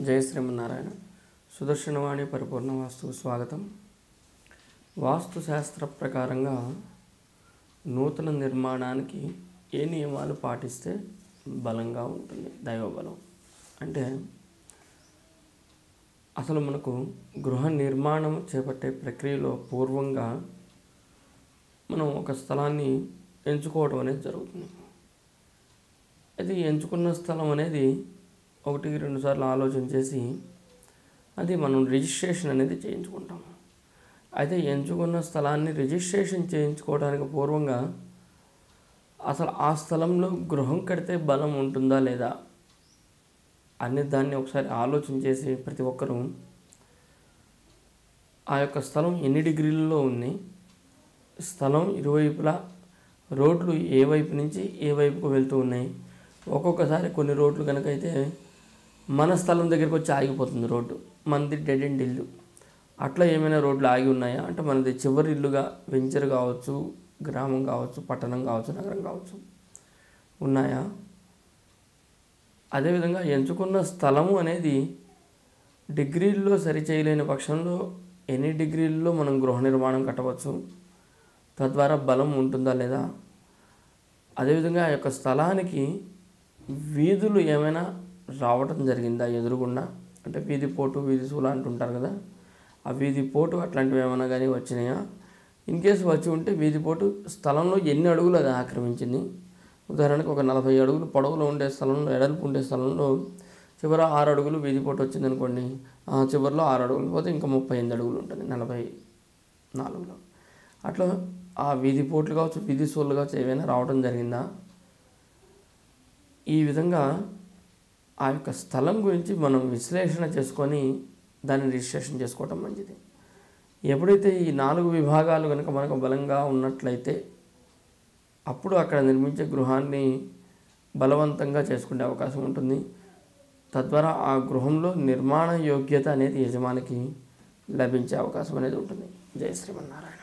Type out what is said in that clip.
జయ శ్రీమన్నారాయణ. సుదర్శనవాణి పరిపూర్ణ వాస్తుకు స్వాగతం. వాస్తుశాస్త్ర ప్రకారంగా నూతన నిర్మాణానికి ఏ నియమాలు పాటిస్తే బలంగా ఉంటుంది దైవబలం? అంటే అసలు మనకు గృహ నిర్మాణం చేపట్టే ప్రక్రియలో పూర్వంగా మనం ఒక స్థలాన్ని ఎంచుకోవడం అనేది జరుగుతుంది. అది ఎంచుకున్న స్థలం అనేది ఒకటి రెండు సార్లు ఆలోచన చేసి అది మనం రిజిస్ట్రేషన్ అనేది చేయించుకుంటాం. అయితే ఎంచుకున్న స్థలాన్ని రిజిస్ట్రేషన్ చేయించుకోవడానికి పూర్వంగా అసలు ఆ స్థలంలో గృహం కడితే బలం ఉంటుందా లేదా అనే దాన్ని ఒకసారి ఆలోచన చేసి ప్రతి ఒక్కరూ ఆ యొక్క స్థలం ఎన్ని డిగ్రీలలో ఉంది? స్థలం ఇరువైపులా రోడ్లు ఏ వైపు నుంచి ఏ వైపుకు వెళ్తూ ఉన్నాయి? ఒక్కొక్కసారి కొన్ని రోడ్లు కనుక అయితే మన స్థలం దగ్గరికి వచ్చి ఆగిపోతుంది రోడ్డు. మనది డెడ్ ఎండ్ ఇల్లు. అట్లా ఏమైనా రోడ్లు ఆగి ఉన్నాయా? అంటే మనది చివరి ఇల్లుగా వెంచర్ కావచ్చు గ్రామం కావచ్చు పట్టణం కావచ్చు నగరం కావచ్చు. ఉన్నాయా? అదేవిధంగా ఎంచుకున్న స్థలము అనేది డిగ్రీల్లో సరి చేయలేని పక్షంలో ఎన్ని డిగ్రీల్లో మనం గృహ నిర్మాణం కట్టవచ్చు? తద్వారా బలం ఉంటుందా లేదా? అదేవిధంగా ఆ యొక్క స్థలానికి వీధులు ఏమైనా రావటం జరిగిందా? ఎదురుగుండా? అంటే వీధి పోటు వీధి సూల అంటుంటారు కదా. ఆ వీధి పోటు అట్లాంటివి ఏమైనా కానీ వచ్చినాయా? ఇన్ కేసు వచ్చి ఉంటే వీధి పోటు స్థలంలో ఎన్ని అడుగులు అది ఆక్రమించింది? ఉదాహరణకు ఒక నలభై అడుగులు పొడవులో ఉండే స్థలంలో ఎడల్పు ఉండే స్థలంలో చివర ఆరు అడుగులు వీధి పోటు వచ్చింది అనుకోండి ఆ చివరిలో ఆరు అడుగులు పోతే ఇంకా ముప్పై ఎనిమిది అడుగులు ఉంటుంది నలభై నాలుగులో. అట్లా ఆ వీధి పోట్లు కావచ్చు వీధి సోళ్ళు కావచ్చు ఏవైనా రావడం జరిగిందా? ఈ విధంగా ఆ యొక్క స్థలం గురించి మనం విశ్లేషణ చేసుకొని దాన్ని రిజిస్ట్రేషన్ చేసుకోవటం మంచిది. ఎప్పుడైతే ఈ నాలుగు విభాగాలు కనుక మనకు బలంగా ఉన్నట్లయితే అప్పుడు అక్కడ నిర్మించే గృహాన్ని బలవంతంగా చేసుకునే అవకాశం ఉంటుంది. తద్వారా ఆ గృహంలో నిర్మాణ యోగ్యత అనేది యజమానికి లభించే అవకాశం అనేది ఉంటుంది. జయ శ్రీమన్నారాయణ.